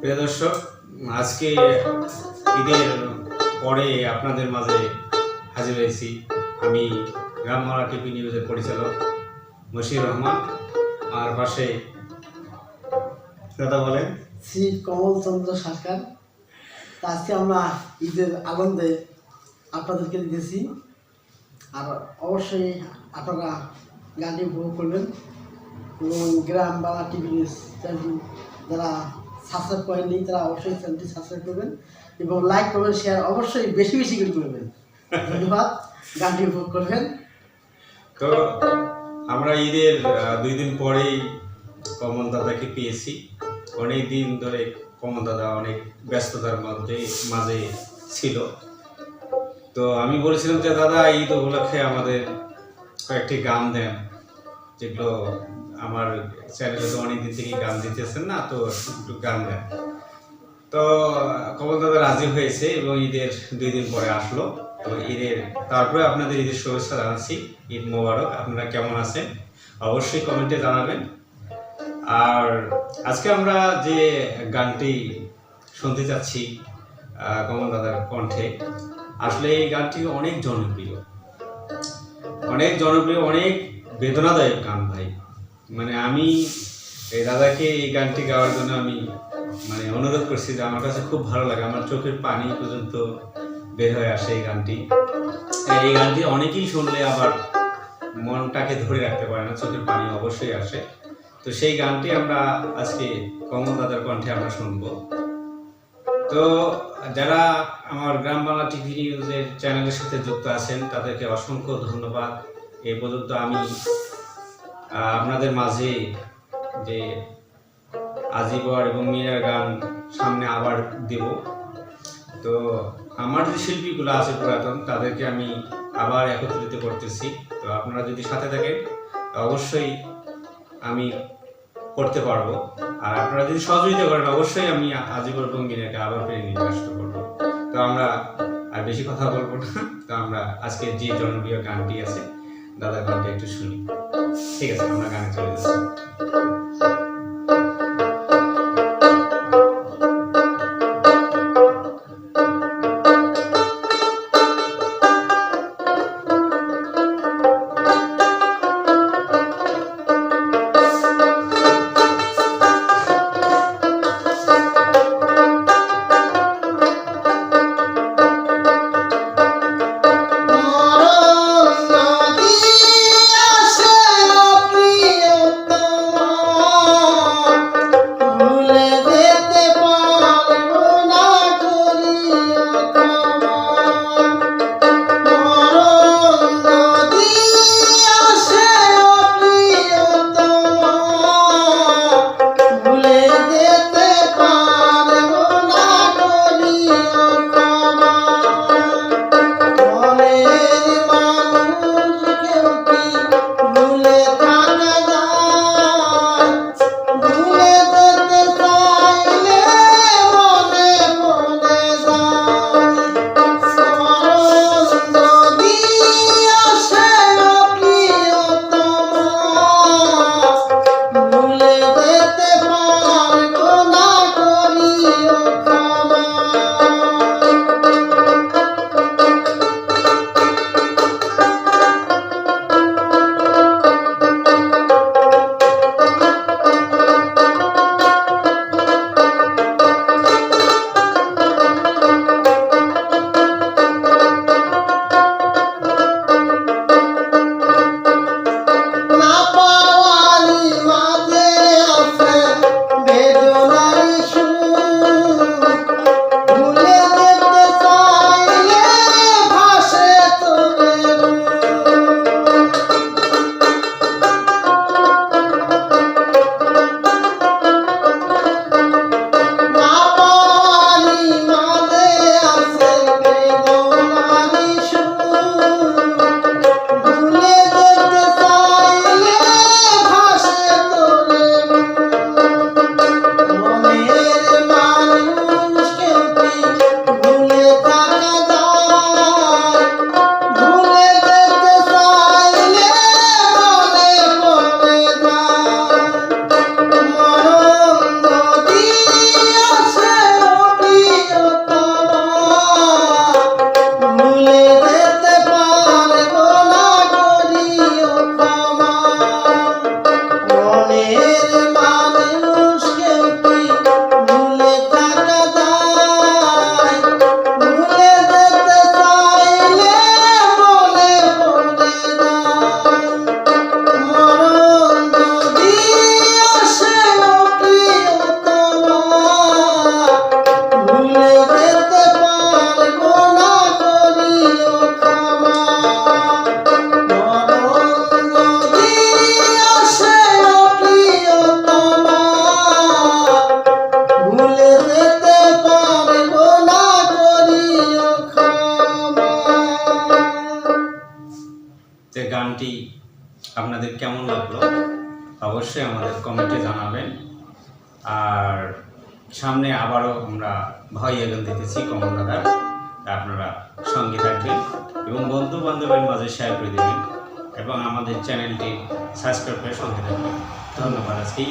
প্রিয় দর্শক, আজকে ঈদের পরে আপনাদের মাঝে হাজির হয়েছি আমি গ্রাম মারা টিভি নিউজের পরিচালক মশির রহমান। আর পাশে দাদা বলেন। শ্রী কমলচন্দ্র সরকার। আজকে আমরা ঈদের আনন্দে আপনাদেরকে দিতেছি। আর অবশ্যই আপনারা গানটি উপভোগ করবেন। এবং গ্রাম বাংলা টিভি নিউজ যারা সাবস্ক্রাইব করেননি তারা অবশ্যই চ্যানেলটি সাবস্ক্রাইব করবেন এবং লাইক করবেন শেয়ার অবশ্যই বেশি বেশি করে করবেন ধন্যবাদ, গানটি উপভোগ করবেন। তো আমরা ঈদের দুই দিন পরেই কমল দাদাকে পেয়েছি। অনেক দিন ধরে কমল দাদা অনেক ব্যস্ততার মধ্যে, মাঝে ছিল। তো আমি বলেছিলাম যে, দাদা, ঈদ উপলক্ষে আমাদের কয়েকটি গান দেন। যেগুলো আমার চ্যানেলে তো অনেক দিন থেকেই গান দিতেছেন না তো একটু গান দেন তো কমল দাদা রাজি হয়েছে এবং ঈদের দুই দিন পরে আসলো। তো ঈদের তারপরে আপনাদের ঈদের শুভেচ্ছা জানাচ্ছি ঈদ মোবারক আপনারা কেমন আছেন? অবশ্যই কমেন্টে জানাবেন। আর আজকে আমরা যে গানটি শুনতে আহ, কমল দাদার কণ্ঠে আসলে এই গানটি অনেক জনপ্রিয়। অনেক জনপ্রিয় অনেক বেদনাদায়ক গান ভাই। মানে আমি এই দাদাকে এই গানটি গাওয়ার জন্য আমি মানে অনুরোধ করছি যে আমার কাছে খুব ভালো লাগে। আমার চোখের পানি পর্যন্ত বের হয়ে আসে এই গানটি। এই গানটি অনেকেই শুনলে আবার মনটাকে ধরে রাখতে পারে না, চোখের পানি অবশ্যই আসে। তো সেই গানটি আমরা আজকে কমল দাদার কণ্ঠে আমরা শুনব। তো যারা আমার গ্রাম বাংলা টিভি নিউজের চ্যানেলের সাথে যুক্ত আছেন, তাদেরকে অসংখ্য ধন্যবাদ। এ পর্যন্ত আমি আপনাদের মাঝে যে আজিবর এবং মীরার গান সামনে আবার দেব। তো আমার যে শিল্পীগুলো আছে পুরাতন, তাদেরকে আমি আবার একত্রিত করতেছি। তো আপনারা যদি সাথে থাকেন, অবশ্যই আমি করতে পারব। আর আপনারা যদি সহযোগিতা করেন, অবশ্যই আমি আজিবর এবং মীরাকে আবার ফিরে নিয়ে আসতে পারব। তো আমরা আর বেশি কথা বলব না। তো আমরা আজকে যে জনপ্রিয় গানটি আছে দাদা গানটা একটু শুনি। ঠিক আছে আমরা গানে চলে যাচ্ছি। কেমন লাগল? অবশ্যই আমাদের কমেন্টে জানাবেন। আর সামনে আবারও আমরা ভয় গান দিতেছি কমন দাদার। আপনারা সঙ্গে থাকবেন এবং বন্ধু বান্ধবের মাঝে শেয়ার করে দেবেন এবং আমাদের চ্যানেলটি সাবস্ক্রাইব করে সঙ্গে থাকবেন। ধন্যবাদ আজকে